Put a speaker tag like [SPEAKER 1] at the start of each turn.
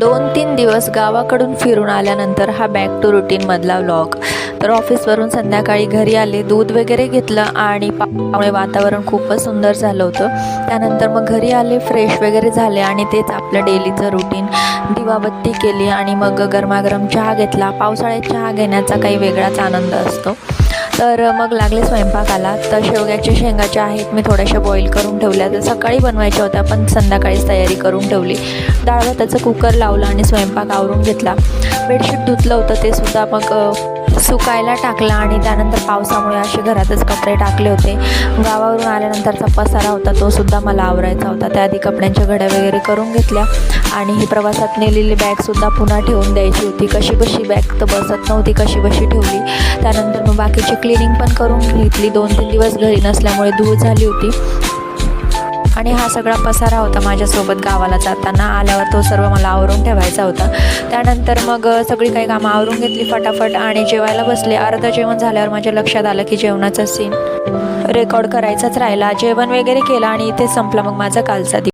[SPEAKER 1] दोन तीन दिवस गावाकडून फिरून आल्यानंतर हा बॅक टू रुटीनमधला व्लॉग तर ऑफिसवरून संध्याकाळी घरी आले दूध वगैरे घेतलं आणि पावसामुळे वातावरण खूपच सुंदर झालं होतं. त्यानंतर मग घरी आले फ्रेश वगैरे झाले आणि तेच आपलं डेलीचं रुटीन दिवाबत्ती केली आणि मग गरमागरम चहा घेतला. पावसाळ्यात चहा घेण्याचा काही वेगळाच आनंद असतो. तर मग लागले स्वयंपाकाला तर शेवग्याच्या शेंगाच्या आहेत मी थोड्याशा बॉईल करून ठेवल्या. तर सकाळी बनवायच्या होत्या पण संध्याकाळीच तयारी करून ठेवली. डाळ भाताचं कुकर लावलं आणि स्वयंपाक आवरून घेतला. बेडशीट धुतलं होतं ते सुद्धा मग सुकायला टाकला आणि त्यानंतर पावसामुळे असे घरातच कपडे टाकले होते. गावावरून आल्यानंतरचा पसारा होता तो सुद्धा मला आवरायचा होता. त्याआधी कपड्यांच्या घड्या वगैरे करून घेतल्या आणि ही प्रवासात नेलेली बॅगसुद्धा पुन्हा ठेवून द्यायची होती. कशी बशी बॅग तर बसत नव्हती कशी बशी ठेवली. त्यानंतर मग बाकीची क्लिनिंग पण करून घेतली. दोन तीन दिवस घरी नसल्यामुळे धूळ झाली होती. आणि हा सगळा पसारा होता माझ्यासोबत गावाला जाताना. आल्यावर तो सर्व मला आवरून ठेवायचा होता. त्यानंतर मग सगळी काही कामं आवरून घेतली फटाफट आणि जेवायला बसले. अर्धं जेवण झाल्यावर माझ्या लक्षात आलं की जेवणाचा सीन रेकॉर्ड करायचाच राहिला. जेवण वगैरे केलं आणि इथे संपला. मग माझा कालचा दिवस.